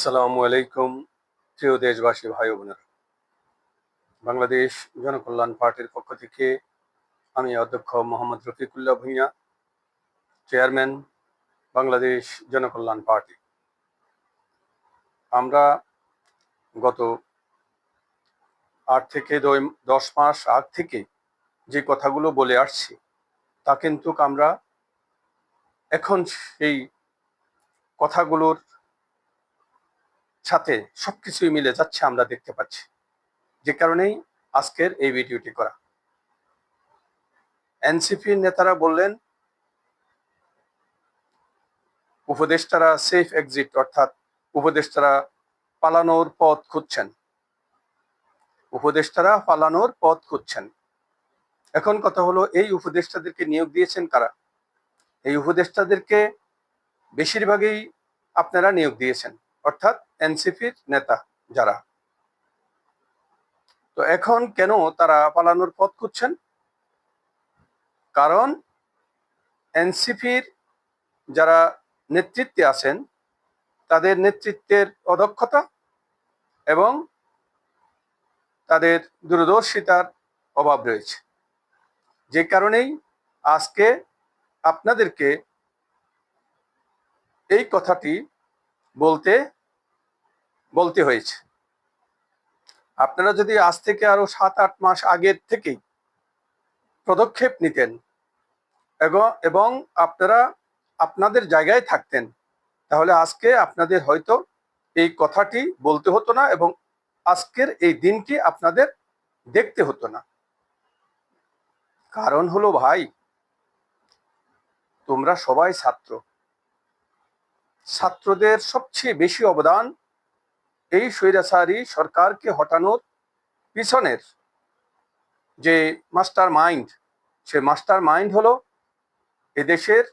আসসালামু আলাইকুম, প্রিয় দেশবাসী, ভাই বোনেরা। বাংলাদেশ জনকল্যাণ পার্টির পক্ষ থেকে আমি অধ্যক্ষ মোহাম্মদ রফিকুল্লাহ ভূঁইয়া, চেয়ারম্যান বাংলাদেশ জনকল্যাণ পার্টি। আমরা গত আট থেকে দশ মাস আগ থেকে যে কথাগুলো বলে আসছি, তা কিন্তু আমরা এখন সেই কথাগুলোর সাথে সবকিছুই মিলে যাচ্ছে, আমরা দেখতে পাচ্ছি। যে কারণেই আজকের এই ভিডিওটি করা। এনসিপির নেতারা বললেন, উপদেষ্টারা সেফ এক্সিট অর্থাৎ উপদেষ্টারা পালানোর পথ খুঁজছেন। উপদেষ্টারা পালানোর পথ খুঁজছেন। এখন কথা হলো, এই উপদেষ্টাদেরকে নিয়োগ দিয়েছেন কারা? এই উপদেষ্টাদেরকে বেশিরভাগই আপনারা নিয়োগ দিয়েছেন। অর্থাৎ এনসিপির নেতা যারা। তো এখন কেন তারা পালানোর পথ খুঁজছেন? কারণ এনসিপির যারা নেতৃত্বে আছেন, তাদের নেতৃত্বের অদক্ষতা এবং তাদের দূরদর্শিতার অভাব রয়েছে। যে কারণেই আজকে আপনাদেরকে এই কথাটি বলতে বলতে হয়েছে। আপনারা যদি আজ থেকে আরও সাত আট মাস আগের থেকেই পদক্ষেপ নিতেন এবং- এবং আপনারা আপনাদের জায়গায় থাকতেন, তাহলে আজকে আপনাদের হয়তো এই কথাটি বলতে হতো না এবং আজকের এই দিনটি আপনাদের দেখতে হতো না। কারণ হলো ভাই, তোমরা সবাই ছাত্র। ছাত্রদের সবচেয়ে বেশি অবদান এই স্বৈরাচারী সরকারকে হটানোর পিছনের যে মাস্টার মাইন্ড সে মাস্টার মাইন্ড হলো এদেশের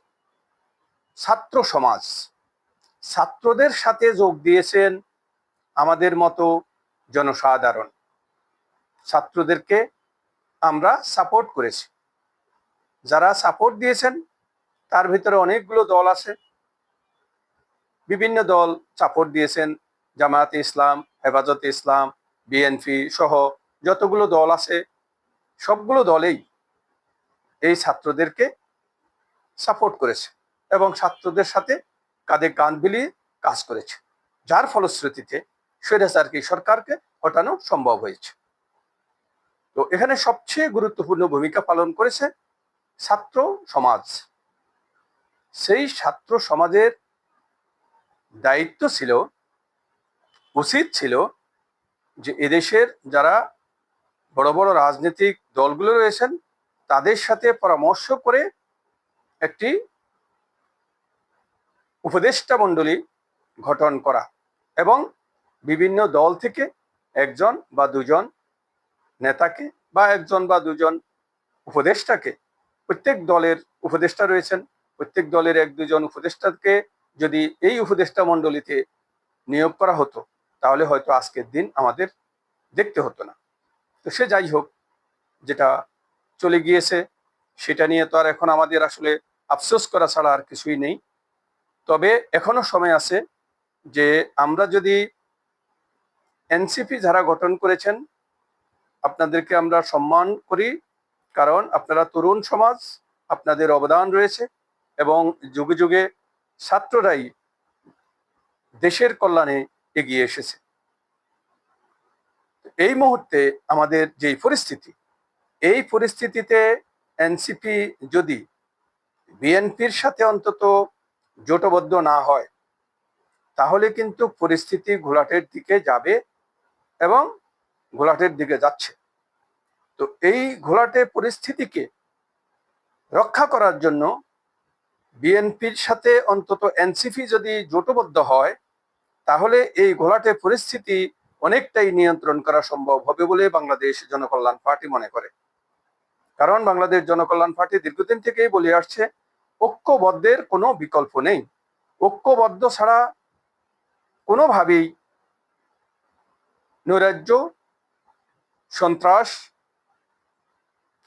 ছাত্র সমাজ। ছাত্রদের সাথে যোগ দিয়েছেন আমাদের মতো জনসাধারণ। ছাত্রদেরকে আমরা সাপোর্ট করেছি। যারা সাপোর্ট দিয়েছেন, তার ভিতরে অনেকগুলো দল আছে। বিভিন্ন দল সাপোর্ট দিয়েছেন জামায়াতে ইসলাম, হেফাজতে ইসলাম, বিএনপি সহ যতগুলো দল আছে, সবগুলো দলেই এই ছাত্রদেরকে সাপোর্ট করেছে এবং ছাত্রদের সাথে কাঁধে কাঁধ বিলিয়ে কাজ করেছে। যার ফলশ্রুতিতে স্বৈরাচারকে সরকারকে হটানো সম্ভব হয়েছে। তো এখানে সবচেয়ে গুরুত্বপূর্ণ ভূমিকা পালন করেছে ছাত্র সমাজ। সেই ছাত্র সমাজের দায়িত্ব ছিল উচিত ছিল যে এদেশের যারা বড় বড় রাজনৈতিক দলগুলো রয়েছেন, তাদের সাথে পরামর্শ করে একটি উপদেষ্টা মণ্ডলী গঠন করা এবং বিভিন্ন দল থেকে একজন বা দুজন নেতাকে বা একজন বা দুজন উপদেষ্টাকে, প্রত্যেক দলের উপদেষ্টা রয়েছেন, প্রত্যেক দলের এক দুজন উপদেষ্টাকে যদি এই উপদেষ্টা মণ্ডলীতে নিয়োগ করা হতো তাহলে হয়তো আজকের দিন আমাদের দেখতে হতো না। তো সে যাই হোক, যেটা চলে গিয়েছে, সেটা নিয়ে তো আর এখন আমাদের আসলে আফসোস করা ছাড়া আর কিছুই নেই। তবে এখনও সময় আছে যে আমরা যদি এনসিপি যারা গঠন করেছেন, আপনাদেরকে আমরা সম্মান করি, কারণ আপনারা তরুণ সমাজ, আপনাদের অবদান রয়েছে এবং যুগে যুগে ছাত্ররাই দেশের কল্যাণে এগিয়ে এসেছে। এই মুহূর্তে আমাদের যে পরিস্থিতি, এই পরিস্থিতিতে এনসিপি যদি বিএনপির সাথে অন্তত জোটবদ্ধ না হয়, তাহলে কিন্তু পরিস্থিতি ঘোলাটের দিকে যাবে এবং ঘোলাটের দিকে যাচ্ছে। তো এই ঘোলাটে পরিস্থিতিকে রক্ষা করার জন্য বিএনপির সাথে অন্তত এনসিপি যদি জোটবদ্ধ হয় তাহলে এই ঘোলাটে পরিস্থিতি অনেকটাই নিয়ন্ত্রণ করা সম্ভব হবে বলে বাংলাদেশ জনকল্যাণ পার্টি মনে করে। কারণ বাংলাদেশ জনকল্যাণ পার্টি দীর্ঘদিন থেকেই বলে আসছে, ঐক্যবদ্ধের কোনো বিকল্প নেই। ঐক্যবদ্ধ ছাড়া কোনোভাবেই নৈরাজ্য, সন্ত্রাস,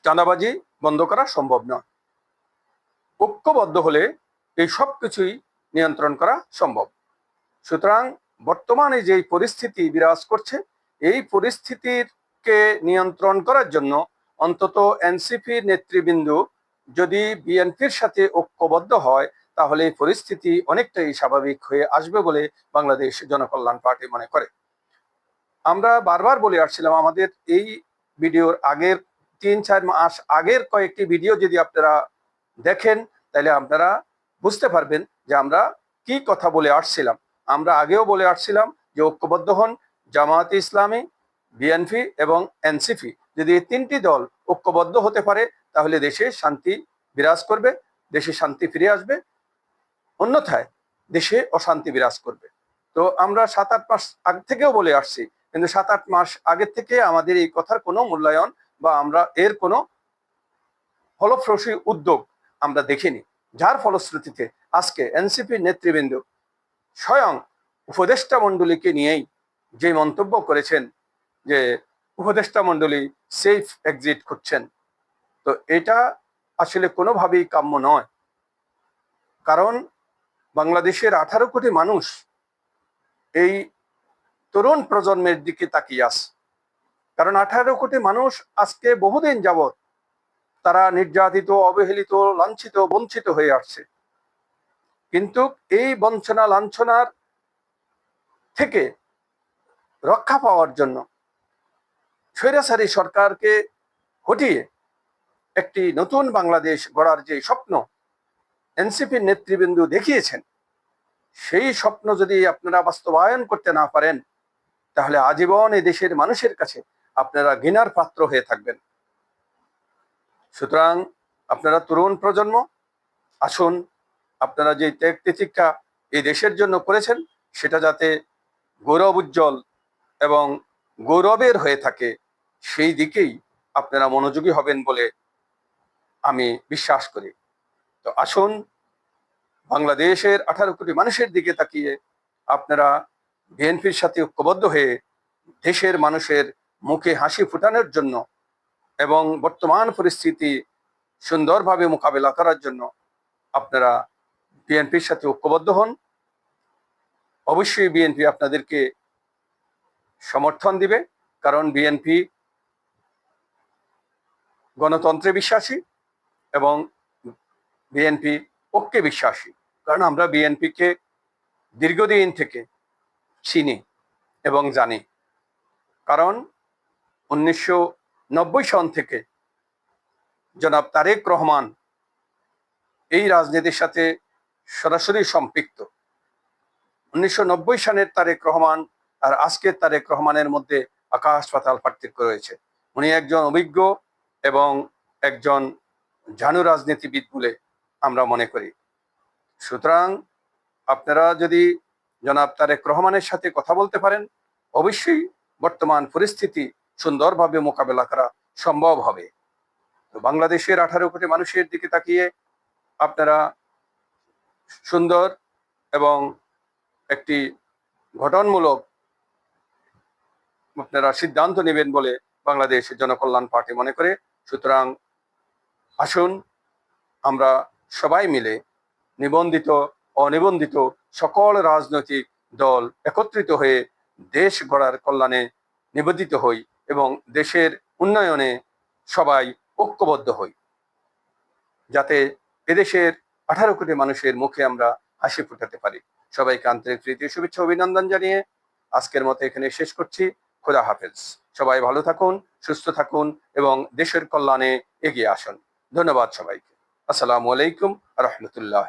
চাঁদাবাজি বন্ধ করা সম্ভব নয়। ঐক্যবদ্ধ হলে এই সব কিছুই নিয়ন্ত্রণ করা সম্ভব। সুতরাং বর্তমানে যেই পরিস্থিতি বিরাজ করছে, এই পরিস্থিতিকে নিয়ন্ত্রণ করার জন্য অন্তত এনসিপি নেতৃবৃন্দ যদি বিএনপির সাথে ঐক্যবদ্ধ হয়, তাহলে এই পরিস্থিতি অনেকটাই স্বাভাবিক হয়ে আসবে বলে বাংলাদেশ জনকল্যাণ পার্টি মনে করে। আমরা বারবার বলে আসছিলাম, আমাদের এই ভিডিওর আগের তিন, চার মাস আগের কয়েকটি ভিডিও যদি আপনারা দেখেন, তাহলে আপনারা বুঝতে পারবেন যে আমরা কি কথা বলে আসছিলাম। আমরা আগেও বলে আসছিলাম যে ঐক্যবদ্ধ হন জামায়াত ইসলামী, বিএনপি এবং এনসিপি। যদি এই তিনটি দল ঐক্যবদ্ধ হতে পারে, তাহলে দেশে শান্তি বিরাজ করবে, দেশে শান্তি ফিরে আসবে, অন্যথায় দেশে অশান্তি বিরাজ করবে। তো আমরা সাত আট মাস আগে থেকেও বলে আসছি, কিন্তু সাত আট মাস আগে থেকে আমাদের এই কথার কোনো মূল্যায়ন বা আমরা এর কোনো ফলপ্রসূ উদ্যোগ আমরা দেখিনি। যার ফলশ্রুতিতে আজকে এনসিপি নেতৃবৃন্দ স্বয়ং উপদেষ্টা মণ্ডলীকে নিয়েই যে মন্তব্য করেছেন যে উপদেষ্টা মণ্ডলী সেফ এক্সিট করছেন তো এটা আসলে কোনোভাবেই কাম্য নয়। কারণ বাংলাদেশের আঠারো কোটি মানুষ এই তরুণ প্রজন্মের দিকে তাকিয়ে আস কারণ আঠারো কোটি মানুষ আজকে বহুদিন যাবৎ তারা নির্যাতিত, অবহেলিত, লাঞ্ছিত, বঞ্চিত হয়ে আসছে। কিন্তু এই বঞ্চনা লাঞ্ছনার থেকে রক্ষা পাওয়ার জন্য স্বৈরাচারী সরকারকে হটিয়ে একটি নতুন বাংলাদেশ গড়ার যে স্বপ্ন এনসিপির নেতৃবৃন্দ দেখিয়েছেন, সেই স্বপ্ন যদি আপনারা বাস্তবায়ন করতে না পারেন, তাহলে আজীবন এই দেশের মানুষের কাছে আপনারা ঘৃণার পাত্র হয়ে থাকবেন। সুতরাং আপনারা তরুণ প্রজন্ম, আসুন আপনারা যে ত্যাগ তিতিক্ষা এই দেশের জন্য করেছেন, সেটা যাতে গৌরব উজ্জ্বল এবং গৌরবের হয়ে থাকে, সেই দিকেই আপনারা মনোযোগী হবেন বলে আমি বিশ্বাস করি। তো আসুন, বাংলাদেশের আঠারো কোটি মানুষের দিকে তাকিয়ে আপনারা বিএনপির সাথে ঐক্যবদ্ধ হয়ে দেশের মানুষের মুখে হাসি ফুটানোর জন্য এবং বর্তমান পরিস্থিতি সুন্দরভাবে মোকাবেলা করার জন্য আপনারা বিএনপির সাথে ঐক্যবদ্ধ হন। অবশ্যই বিএনপি আপনাদেরকে সমর্থন দিবে, কারণ বিএনপি গণতন্ত্রে বিশ্বাসী এবং বিএনপি ঐক্যে বিশ্বাসী। কারণ আমরা বিএনপিকে দীর্ঘদিন থেকে চিনি এবং জানি। কারণ উনিশশো নব্বই সন থেকে জনাব তারেক রহমান এই রাজনীতির সাথে সরাসরি সম্পৃক্ত। উনিশশো সনের তারেক রহমান আর আজকের তারেক রহমানের মধ্যে আকাশ পাতাল পার্থক্য রয়েছে। উনি একজন অভিজ্ঞ এবং একজন জানু রাজনীতিবিদ বলে আমরা মনে করি। সুতরাং আপনারা যদি জনাব তারেক রহমানের সাথে কথা বলতে পারেন, অবশ্যই বর্তমান পরিস্থিতি সুন্দরভাবে মোকাবেলা করা সম্ভব হবে। তো বাংলাদেশের আঠারো কোটি মানুষের দিকে তাকিয়ে আপনারা সুন্দর এবং একটি গঠনমূলক আপনারা সিদ্ধান্ত নেবেন বলে বাংলাদেশ জনকল্যাণ পার্টি মনে করে। সুতরাং আসুন আমরা সবাই মিলে নিবন্ধিত, অনিবন্ধিত সকল রাজনৈতিক দল একত্রিত হয়ে দেশ গড়ার কল্যাণে নিবেদিত হই এবং দেশের উন্নয়নে সবাই ঐক্যবদ্ধ হই। যাতে এদেশের আঠারো কোটি মানুষের মুখে আমরা হাসি ফুটাতে পারি। সবাইকে আন্তরিক তৃতীয় শুভেচ্ছা, অভিনন্দন জানিয়ে আজকের মতো এখানে শেষ করছি। খোদা হাফেজ। সবাই ভালো থাকুন, সুস্থ থাকুন এবং দেশের কল্যাণে এগিয়ে আসুন। ধন্যবাদ সবাইকে। আসসালামু আলাইকুম রহমতুল্লাহ।